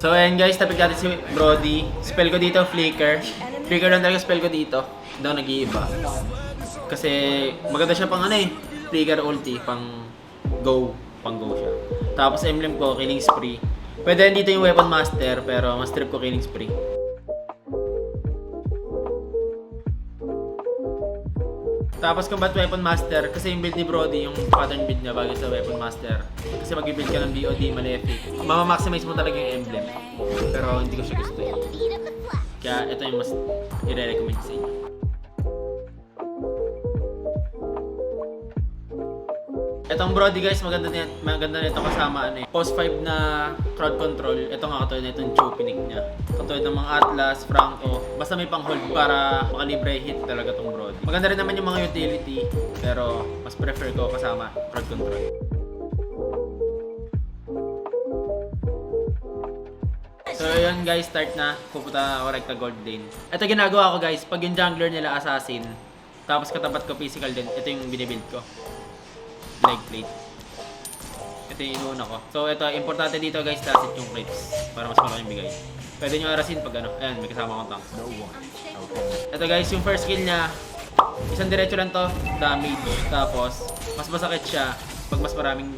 So ayan guys, tapik natin si Brody. Spell ko dito, Flicker. Flicker lang talaga spell ko dito. Hindi ako nag-iiba. Kasi maganda siya pang ano eh. Flicker ulti, pang go. Pang go siya. Tapos emblem ko, Killing Spree. Pwede dito yung Weapon Master, pero mas trip ko Killing Spree. Tapos combat weapon master, kasi yung build ni Brody, yung pattern build niya bago sa weapon master. Kasi mag-build ka ng BOD, Malefic. Mama-maximize mo talaga yung emblem. Pero hindi ko siya gusto. Kaya ito yung mas i-recommend ko sa inyo. Etong Brody guys, maganda nito, maganda nito kasama ano eh. Post 5 na crowd control. Ito nga katulad na itong Chopinik niya. Katulad ng mga Atlas, Franco. Basta may pang hold para makalibre hit talaga tong Brody. Maganda rin naman yung mga utility. Pero mas prefer ko kasama crowd control. So yun guys, start na. Pupunta ako rekta gold lane. Ito ginagawa ko guys, pag yung jungler nila assassin, tapos katapat ko physical din, ito yung binibuild ko. Leg plate. Ito yung inuuna ko. So ito, importante dito guys, tasit yung creeps para mas malaking bigay. Pwede nyo arasin pag ano, ayan, may kasama akong tank. Ito guys, yung first skill niya, isang diretso lang to, damage. Tapos, mas masakit siya pag mas maraming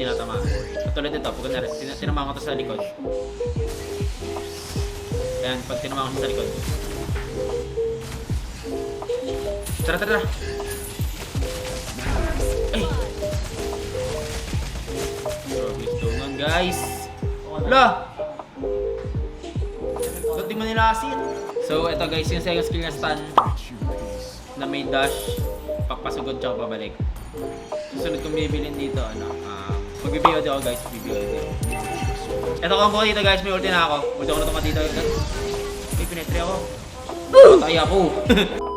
tinatama. Katulad nito, pag tin- tinamaan ko to sa likod. Ayan, pag tinamaan ko sa likod. Tara, tara, tara. Ay! Grabe tungan, guys. Wala! Ba't di mo nila asin? So, ito guys, yung second skill na stun na may dash, papasugod tsaka pabalik. Susunod kong bibilin dito, ano, um, mag-BBOD ako guys, BBOD. Ito combo ko dito guys, may ulti na ako. Ulti ako na itong dito. May pinetre ako. Patay ako.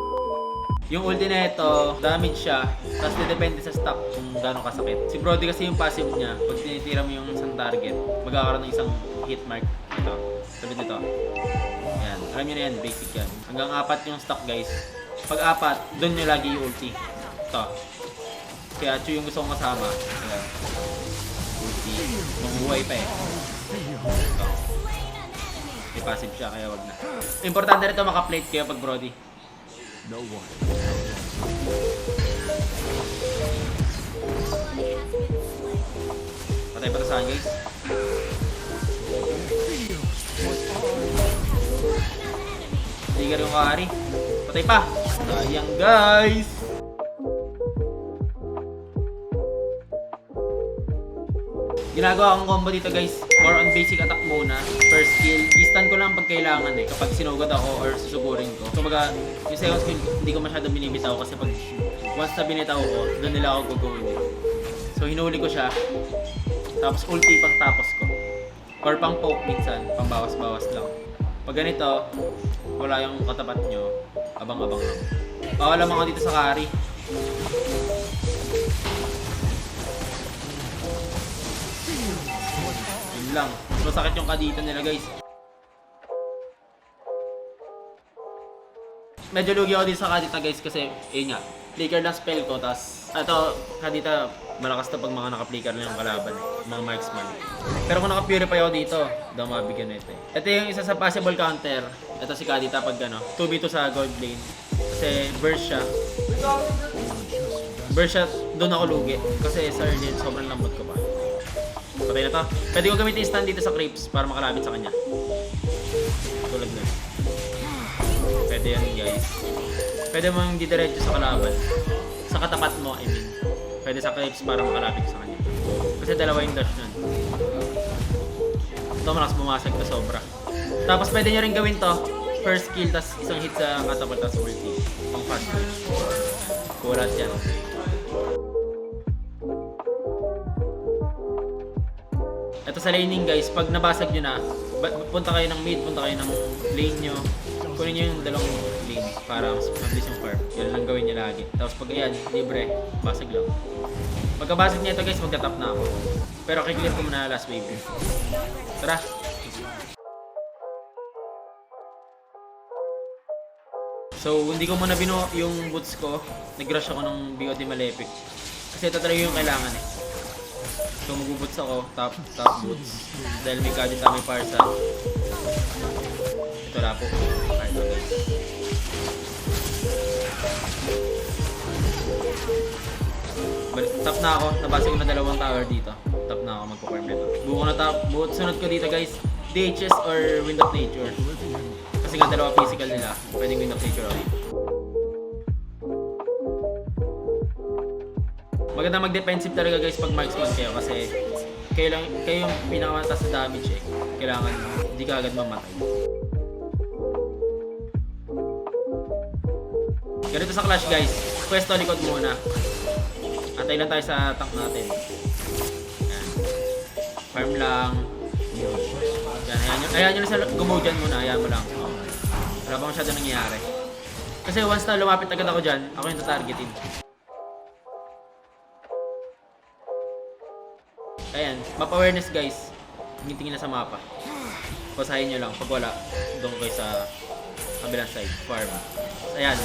yung ulti na ito, damage siya. Tapos depende sa stock kung gano'ng kasakit. Si Brody kasi yung passive niya, pag tinitira mo yung isang target, magkakaroon ng isang hit mark. Ito, tulad nito. Yan, alam nyo na yan, basic yan. Hanggang apat yung stock guys. Pag apat, doon nyo lagi yung ulti. Ito. Kaya Chu yung gusto kong kasama. Ayan. Ulti. Mabuhay pa eh. May passive siya, kaya wag na. Importante rin ito maka-plate kayo pag Brody. Patay pa to sa akin, guys. Trigger yung kari. Patay pa. Sayang, guys. Ginagawa kong combo dito guys, more on basic attack muna. First skill, i-stun ko lang pag kailangan eh, kapag sinugod ako or susugurin ko. So baga, yung second skill, hindi ko masyadong binibitaw kasi pag once na binitaw ko, doon nila ako gagawin. So hinuli ko siya, tapos ulti pang tapos ko. Or pang poke minsan, pang bawas-bawas lang. Pag ganito, wala yung katapat nyo, abang-abang lang. Bawal lang ako dito sa carry. Yun lang. Mas masakit yung kadita nila guys. Medyo lugi ako dito sa kadita guys kasi, yun nga, flicker lang spell ko, tas ito, kadita, malakas to pag mga naka-flicker lang yung kalaban, mga marksman. Pero kung naka-purify ako dito, daw mabigyan nito eh. Ito yung isa sa possible counter. Ito si Kadita pag ano, 2v2 sa gold lane. Kasi burst siya. Burst siya, doon ako lugi. Kasi sa early, sobrang lambot ko pa. Patay na to. Pwede ko gamitin stand dito sa creeps para makalapit sa kanya. Tulad nun. Pwede yan guys. Pwede mo yung didiretso sa kalaban. Sa katapat mo, I mean. Pwede sa creeps para makalapit sa kanya. Kasi dalawa yung dash nun. Ito malakas bumasag na sobra. Tapos pwede nyo rin gawin to. First kill, tas isang hit sa katapal, tas ulti. Pang fast. Kulat yan. Ito sa laning guys, pag nabasag nyo na, punta kayo ng mid, punta kayo ng lane nyo. Kunin nyo yung dalawang lane para mas mabilis yung farm. Yan lang gawin nyo lagi. Tapos pag ayan, libre, basag lang. Pagkabasag niya ito guys, magka-tap na ako. Pero kiklear ko muna last wave. Tara! So, hindi ko muna bino yung boots ko. Nag-rush ako ng BOD Malefic. Kasi ito talaga yung kailangan eh. So magbuboots ako, top, top boots. Dahil may Kadita, may Parsa. Ito na po. Ay, ito top na ako. Nabasa ko na dalawang tower dito. Top na ako magpo-farm nito. Buko na top. Buot sunod ko dito guys. DHS or Wind of Nature. Kasi nga dalawa physical nila. Pwedeng Wind of Nature ako dito. Maganda mag-defensive talaga guys pag marksman kayo kasi kayo lang kayo yung pinakamataas sa damage eh. Kailangan hindi ka agad mamatay. Ganito sa Clash guys, pwesto likod muna. Antay lang tayo sa tank natin. Yan. Farm lang. Yan, ayan, nyo- ayan nyo lang sa gumaw dyan muna, ayan mo lang. Wala pa masyado nangyayari. Kasi once na lumapit agad ako dyan, ako yung tatargetin. Ayan, map awareness guys. Tingin na sa mapa. Basahin nyo lang. Pag wala, doon kayo sa kabilang side, farm. Ayan.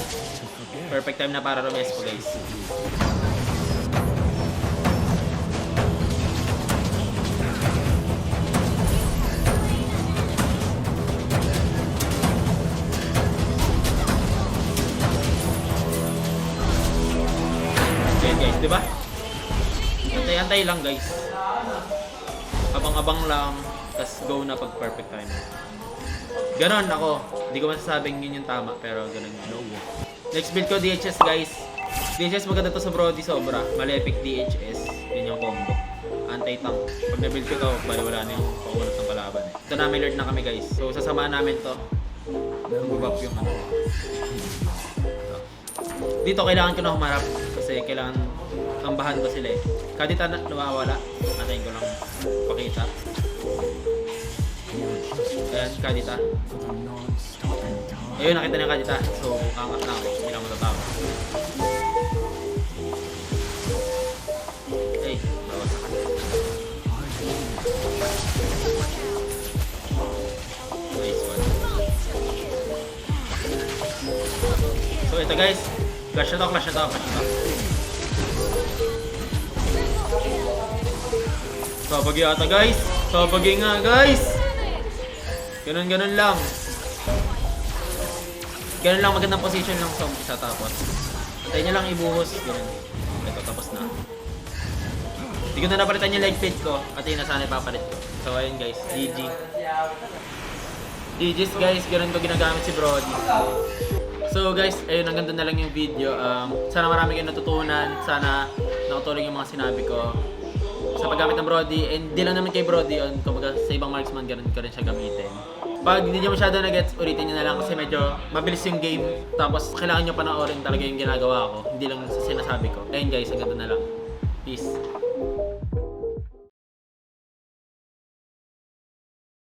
Perfect time na para rumespo guys. Antay-antay lang guys. Abang-abang lang, tas go na pag perfect time. Ganon ako. Hindi ko masasabing yun yung tama, pero ganon yun. Next build ko DHS guys. DHS maganda to sa Brody sobra. Malepic DHS. Yun yung combo. Anti-tank. Pag na-build ko to, bali wala na yung pakulot ng kalaban. Eh. Ito na, may lord na kami guys. So sasamahan namin to. Mag-buff yung ano. Ito. Dito kailangan ko na humarap kasi kailangan kambahan ko sila eh. Kadita na nawawala. Antayin ko lang pakita. Ayan, kadita. Ayun, nakita niya kadita. So, angat na ako. Hindi lang matatawa. Ay, bawas ako. One. So, ito guys. Clash na to, clash na to, clash na to. Sabagi ata guys. Sabagi nga guys. Ganun ganun lang. Ganun lang magandang position lang sa umpisa tapos. Antayin nyo lang ibuhos. Ganun. Ito tapos na. Hindi ko na napalitan yung leg fit ko. At yun na sana ipapalit ko. So ayun guys. GG. GG's guys. Ganun ko ginagamit si Brody. So guys, ayun hanggang doon na lang yung video. Um, sana marami kayong natutunan. Sana nakatulong yung mga sinabi ko sa paggamit ng Brody. And di lang naman kay Brody yun. Kumbaga sa ibang marksman, ganun ko rin siya gamitin. Pag hindi nyo masyado na-gets, ulitin nyo na lang kasi medyo mabilis yung game. Tapos kailangan nyo panoorin talaga yung ginagawa ko. Hindi lang sa sinasabi ko. Ayun guys, hanggang doon na lang. Peace.